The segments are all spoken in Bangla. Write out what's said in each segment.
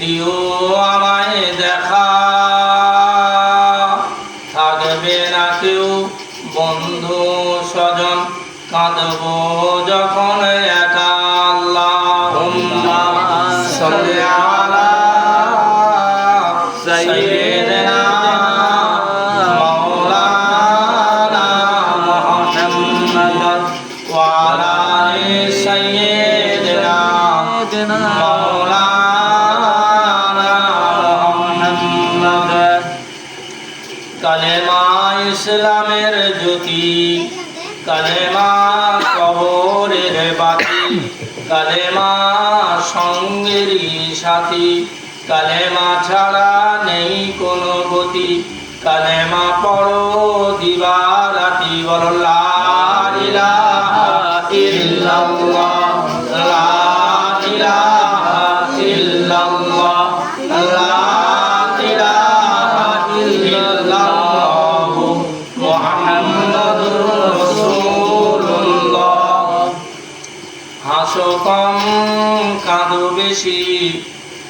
দিও আমায় দেখা। থাকবে না কেউ বন্ধু স্বজন কাঁদব যখন একা আল্লাহুম্মা সাল্লি আলা ইসলামের জ্যোতি। কালেমা কবরের বাতি, কালেমা সঙ্গেরই সাথী। কালেমা ছাড়া নেই কোনো গতি। কালেমা পড়ো দিবা রাতি বল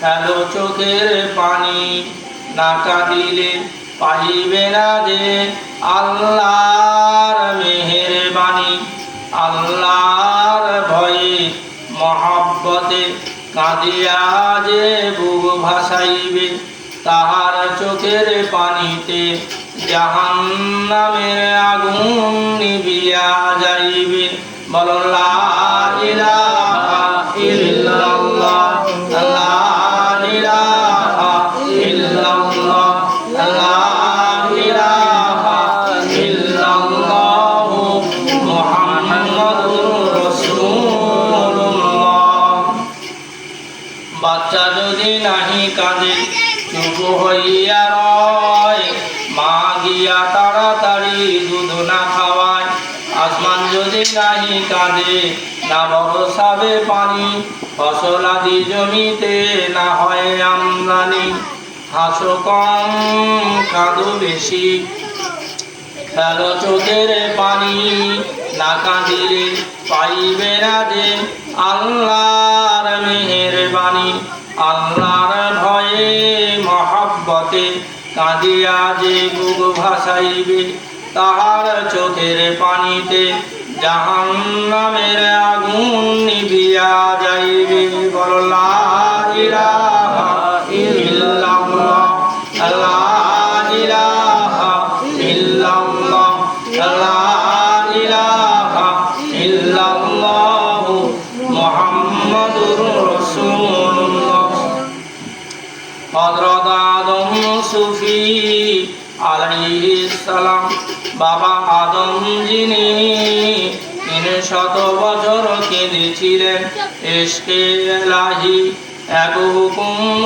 ফেলো চোখের পানি না কাঁদিলে পাইবে না যে আল্লাহর মেহেরবানি। আল্লাহর ভয়ে, মহাব্বতে কাঁদিয়া যে বুক ভাসাইবে, তাহার চোখের পানিতে জাহান্নামের আগুন নিবিয়া যাইবে। বলো, লা ইলাহা হইয়া রয়। মা গিয়া তাড়াতাড়ি দুধ না খাওয়ায়। আসমান যদি কাঁদে, না পানি। ফসল আদি জমিতে না হয় আমদানি। হাসো কম, কাঁদো বেশি। খেলো চোখের পানি, না কাঁদিলে পাইবে না যে আল্লাহর মেহেরবানি। আল্লাহর ভয়ে মহাব্বতে কাঁদিয়া যে বুক ভাসাইবে তাহার চোখের পানিতে জাহান্নামের আগুন নিভিয়া যাইবে। বল লা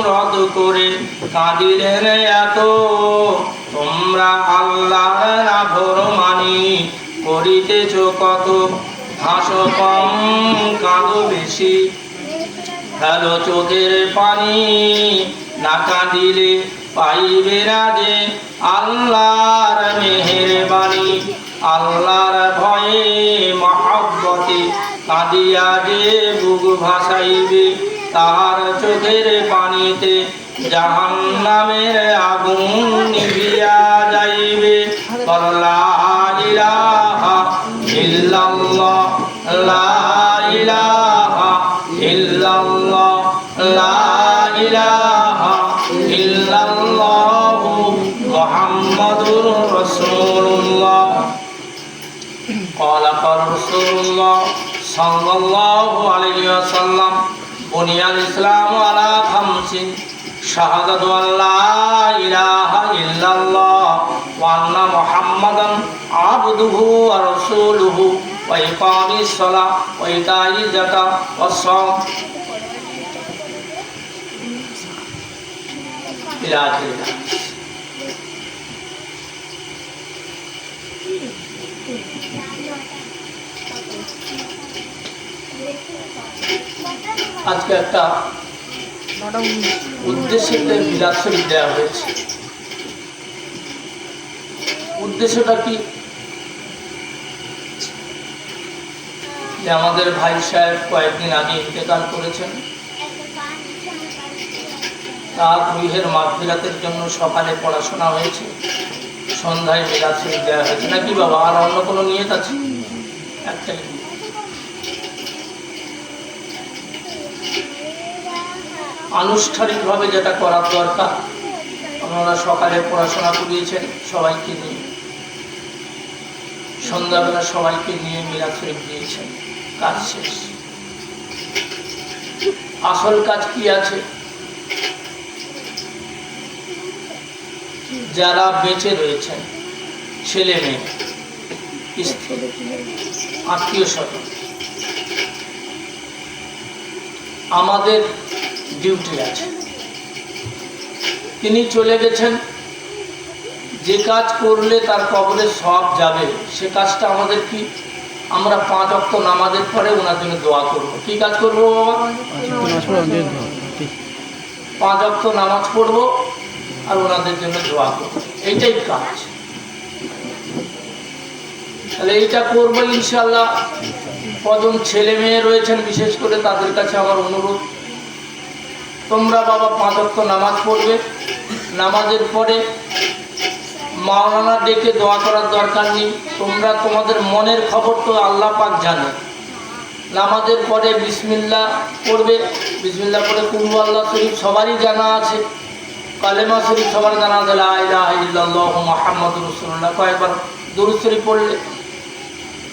রদ করে কাঁদিলেন এত, তোমরা আল্লাহ না মানি করিতেছ কত হাসো কম কাঁদো বেশি হ্যালো চোখের পানি না কাঁদিলে পাইবে যে আল্লাহর মেহেরবানি। আল্লাহর ভয়ে মহাব্বতে কাঁদিয়া যে বুক ভাসাইবে, তাহার চোখের পানিতে জাহান্নামের আগুন নিভিয়া যাইবে। বল, লা ইলাহা ইল্লাল্লাহ, লা ইলাহা সাল্লাল্লাহু আলাইহি ওয়াসাল্লাম বুনিয়াল ইসলাম আলা খামসিন শাহাদাতু আল্লা ইলাহা ইল্লাল্লাহ ওয়া আন্না মুহাম্মাদান আবদুহু ওয়া রাসূলুহু ওয়া ইকামিস সালাহ ওয়া ইতাই যাকাত ওয়া সাওম। ইলা আখিরিহ আজকে একটা উদ্দেশ্যে মিলাদ শরীফ দেওয়া হয়েছে। উদ্দেশ্যটা কি? যে আমাদের ভাই সাহেব কয়েকদিন আগে ইন্তেকাল করেছেন। তার রুহের মাগফিরাতের জন্য সকালে পড়াশোনা হয়েছে। সন্ধ্যায় মিলাদ শরীফ দেওয়া হয়েছে। নাকি বাবা আর অন্য কোনো নিয়ত আছে? একটাই আনুষ্ঠানিকভাবে যেটা করার দরকার, আপনারা সকালে পড়াশোনা করিয়েছেন, সবাইকে নিয়ে। সন্ধ্যাবেলা সবাইকে নিয়ে মিলাদ শরীফ দিয়েছেন, কাজ শেষ। আসল কাজ কি আছে? যারা বেঁচে রয়েছেন, ছেলে মেয়ে, স্ত্রী, আত্মীয় স্বজন, আমাদের ডিউটি আছে। তিনি চলে গেছেন। যে কাজ করলে তার কবরে সব যাবে। সে কাজটা আমাদের কি? আমরা পাঁচ অক্ত নামাজের পরে ওনার জন্য দোয়া করব। কি কাজ করব বাবা? পাঁচ অক্ত নামাজ পড়ব আর ওনাদের জন্য দোয়া করব। এইটাই কাজ। তাহলে এইটা করব ইনশাল্লাহ কজন ছেলে মেয়ে রয়েছেন, বিশেষ করে তাদের কাছে আমার অনুরোধ। তোমরা বাবা পাঁচ অক্ত নামাজ পড়বে। নামাজের পরে মাওলানা ডেকে দোয়া করার দরকার নেই। তোমরা তোমাদের মনের খবর তো আল্লাহ পাক জানে। নামাজের পরে বিসমিল্লা পড়বে। বিসমিল্লা পরে কুলু আল্লাহ শরীফ সবারই জানা আছে। কালেমা শরীফ সবার জানা আছে ইল্লাল্লাহ মুহাম্মাদুর রাসূলুল্লাহ। কয়েকবার দরুদ শরীফ পড়লে।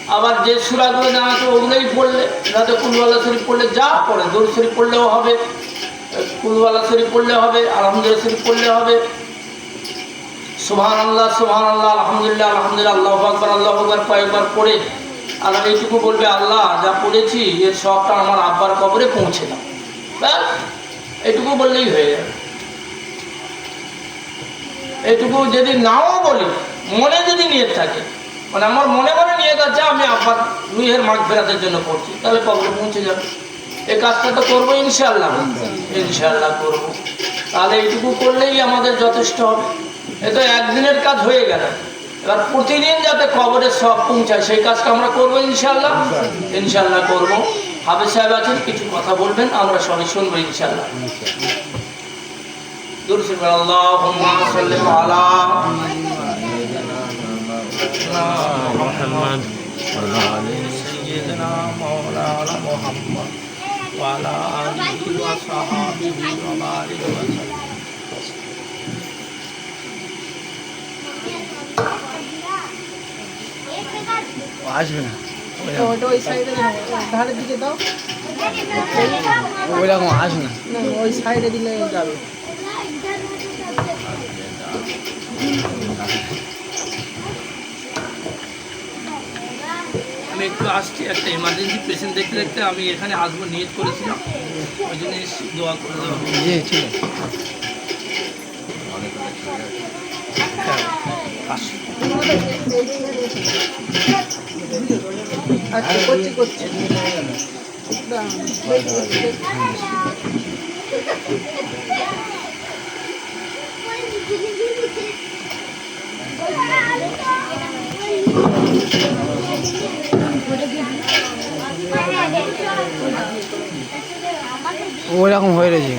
আবার যে সুরাগুলো জানা আছে, ওগুলোই পড়লে। যাতে কুলওয়ালা শরীফ পড়লে যা পড়ে, দরুদ শরীফ পড়লেও হবে। শরীফ পড়লে হবে, আলহামদুলিল্লাহ শরীফ পড়লে হবে। আল্লাহ আল্লাহ আলহামদুলিল্লাহ আলহামদুলিল্লাহ, আল্লাহ আকবর আল্লাহ আকবর, কয়েকবার পড়ে এইটুকু বলবে, আল্লাহ, যা পড়েছি, এর সবটা আমার আব্বার কবরে পৌঁছে দাও। এইটুকু বললেই হয়ে যাবে। এইটুকু যদি নাও বলি, মনে যদি নিয়ে থাকে মানে আমার মনে মনে নিয়ে যাচ্ছে আমি আব্বার রুহের মাঠ ফেরাতের জন্য করছি তাহলে কবরে পৌঁছে যাবে। এই কাজটা তো করবো ইনশাল্লাহ ইনশাল্লাহ করবো তাহলে এইটুকু করলেই আমাদের যথেষ্ট হবে এ তো একদিনের কাজ হয়ে গেল এবার প্রতিদিন যাতে কবরে সব পৌঁছায় সেই কাজটা আমরা করবো ইনশাল্লাহ ইনশাল্লাহ করবো হাফেজ সাহেব আছেন কিছু কথা বলবেন আমরা সবাই শুনবো ইনশাল্লাহ দুরুদ আল্লাহুম্মা সাল্লি আলা محمد سيدنا مولانا محمد وعلى آله وصحابه وبارك وسلم আসবে না ওটা ওই সাইডে ধারের দিকে দাও ওই রকম আসবে না না ওই সাইডে দিলে যাবে আমি একটু আসছি একটা এমার্জেন্সি পেশেন্ট দেখতে দেখতে আমি এখানে আসব নিয়ত করেছিলাম ওই জন্য এসেছি দোয়া করে দেওয়া। জি ঠিক আছে হ্যাঁ, আসি। আচ্ছা করছি করছি দাঁড়ান। ওই রকম হয়ে রয়েছে